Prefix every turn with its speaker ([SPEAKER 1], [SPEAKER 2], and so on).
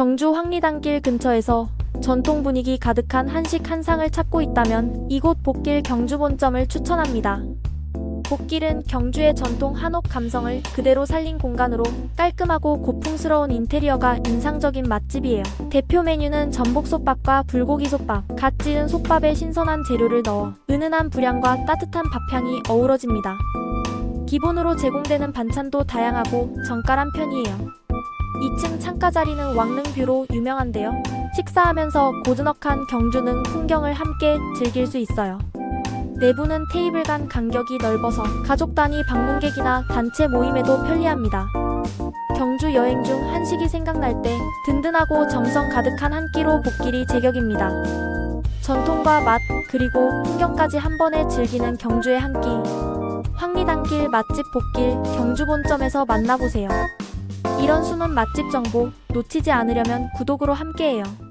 [SPEAKER 1] 경주 황리단길 근처에서 전통 분위기 가득한 한식 한 상을 찾고 있다면 이곳 복길 경주 본점을 추천합니다. 복길은 경주의 전통 한옥 감성을 그대로 살린 공간으로 깔끔하고 고풍스러운 인테리어가 인상적인 맛집이에요. 대표 메뉴는 전복솥밥과 불고기솥밥, 갓 지은 솥밥에 신선한 재료를 넣어 은은한 불향과 따뜻한 밥향이 어우러집니다. 기본으로 제공되는 반찬도 다양하고 정갈한 편이에요. 2층 창가 자리는 왕릉뷰로 유명한데요. 식사하면서 고즈넉한 경주능 풍경을 함께 즐길 수 있어요. 내부는 테이블 간 간격이 넓어서 가족 단위 방문객이나 단체 모임에도 편리합니다. 경주 여행 중 한식이 생각날 때 든든하고 정성 가득한 한 끼로 복길이 제격입니다. 전통과 맛, 그리고 풍경까지 한 번에 즐기는 경주의 한 끼. 황리단길 맛집 복길 경주 본점에서 만나보세요. 이런 숨은 맛집 정보 놓치지 않으려면 구독으로 함께해요.